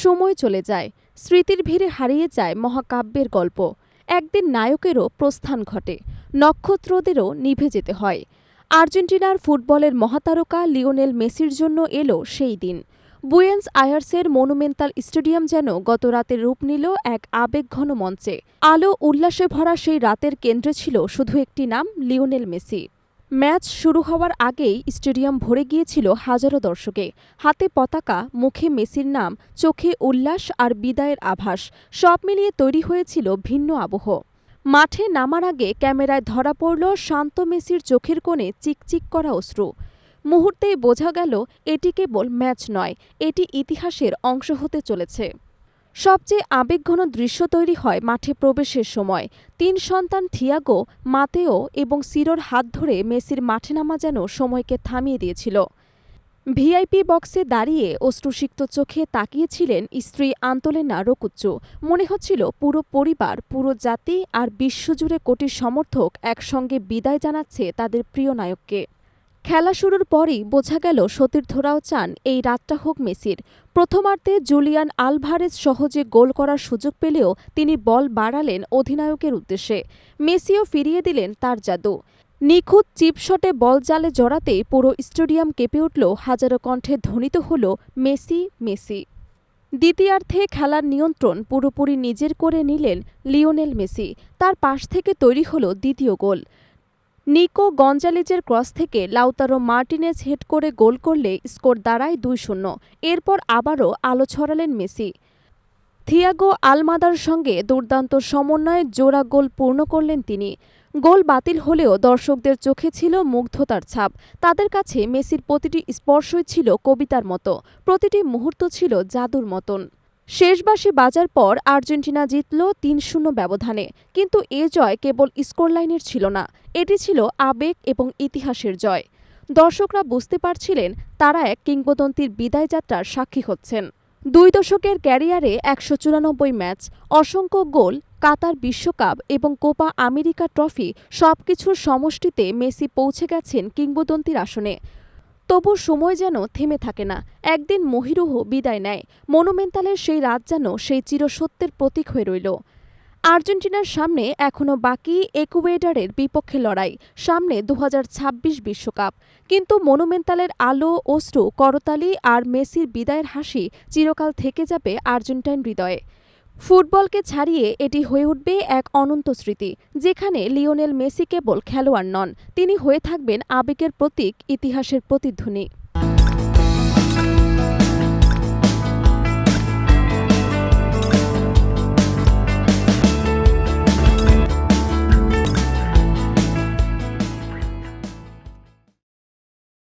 সময় চলে যায়, স্মৃতির ভিড়ে হারিয়ে যায় মহাকাব্যের গল্প। একদিন নায়কেরও প্রস্থান ঘটে, নক্ষত্রদেরও নিভে যেতে হয়। আর্জেন্টিনার ফুটবলের মহাতারকা লিওনেল মেসির জন্য এলো সেই দিন। বুয়েন্স আয়ার্সের মনুমেন্টাল স্টেডিয়াম যেন গত রাতে রূপ নিল এক আবেগঘন মঞ্চে। আলো উল্লাসে ভরা সেই রাতের কেন্দ্রে ছিল শুধু একটি নাম, লিওনেল মেসি। ম্যাচ শুরু হওয়ার আগেই স্টেডিয়াম ভরে গিয়েছিল হাজারো দর্শকে। হাতে পতাকা, মুখে মেসির নাম, চোখে উল্লাস আর বিদায়ের আভাস, সব মিলিয়ে তৈরি হয়েছিল ভিন্ন আবহ। মাঠে নামার আগে ক্যামেরায় ধরা পড়ল শান্ত মেসির চোখের কোণে চিকচিক করা অশ্রু। মুহূর্তেই বোঝা গেল, এটি কেবল ম্যাচ নয়, এটি ইতিহাসের অংশ হতে চলেছে। সবচেয়ে আবেগঘন দৃশ্য তৈরি হয় মাঠে প্রবেশের সময়। তিন সন্তান থিয়াগো, মাতেও এবং সিরোর হাত ধরে মেসির মাঠে নামা যেন সময়কে থামিয়ে দিয়েছিল। ভিআইপি বক্সে দাঁড়িয়ে অশ্রুসিক্ত চোখে তাকিয়েছিলেন স্ত্রী আন্তলেনা রকুচ্চু। মনে হচ্ছিল পুরো পরিবার, পুরো জাতি আর বিশ্বজুড়ে কোটি সমর্থক একসঙ্গে বিদায় জানাচ্ছে তাদের প্রিয় নায়ককে। খেলা শুরুর পরই বোঝা গেল সতীর্থরাও চান এই রাতটা হোক মেসির। প্রথমার্ধে জুলিয়ান আলভারেজ সহজে গোল করার সুযোগ পেলেও তিনি বল বাড়ালেন অধিনায়কের উদ্দেশ্যে। মেসিও ফিরিয়ে দিলেন তার জাদু। নিখুঁত চিপশটে বল জালে জড়াতে পুরো স্টেডিয়াম কেঁপে উঠল, হাজারো কণ্ঠে ধ্বনিত হল, মেসি মেসি। দ্বিতীয়ার্ধে খেলার নিয়ন্ত্রণ পুরোপুরি নিজের করে নিলেন লিওনেল মেসি। তার পাশ থেকে তৈরি হল দ্বিতীয় গোল। নিকো গঞ্জালেজের ক্রস থেকে লাউতারো মার্টিনেজ হেড করে গোল করলে স্কোর দাঁড়ায় দুই শূন্য। এরপর আবারও আলো ছড়ালেন মেসি। থিয়াগো আলমাদার সঙ্গে দুর্দান্ত সমন্বয়ে জোড়া গোল পূর্ণ করলেন তিনি। গোল বাতিল হলেও দর্শকদের চোখে ছিল মুগ্ধতার ছাপ। তাদের কাছে মেসির প্রতিটি স্পর্শই ছিল কবিতার মতো। প্রতিটি মুহূর্ত ছিল জাদুর মতন। শেষবাসী বাজার পর আর্জেন্টিনা জিতল তিন শূন্য ব্যবধানে। কিন্তু এ জয় কেবল স্কোরলাইনের ছিল না, এটি ছিল আবেগ এবং ইতিহাসের জয়। দর্শকরা বুঝতে পারছিলেন তারা এক কিংবদন্তির বিদায় যাত্রার সাক্ষী হচ্ছেন। দুই দশকের ক্যারিয়ারে একশো চুরানব্বই ম্যাচ, অসংখ্য গোল, কাতার বিশ্বকাপ এবং কোপা আমেরিকা ট্রফি সবকিছুর সমষ্টিতে মেসি পৌঁছে গেছেন কিংবদন্তির আসনে। তবু সময় যেন থেমে থাকে না। একদিন মহিরুহ বিদায় নেয়। মনুমেন্টালের সেই রাত যেন সেই চিরসত্যের প্রতীক হয়ে রইল। আর্জেন্টিনার সামনে এখনও বাকি একুয়েডারের বিপক্ষে লড়াই, সামনে দু বিশ্বকাপ। কিন্তু মনুমেন্টালের আলো, অশ্রু, করতালি আর মেসির বিদায়ের হাসি চিরকাল থেকে যাবে আর্জেন্টাইন হৃদয়ে। ফুটবলকে ছাড়িয়ে এটি হয়ে উঠবে এক অনন্ত স্মৃতি, যেখানে লিওনেল মেসি কেবল খেলোয়াড় নন, তিনি হয়ে থাকবেন আবেগের প্রতীক, ইতিহাসের প্রতিধ্বনি।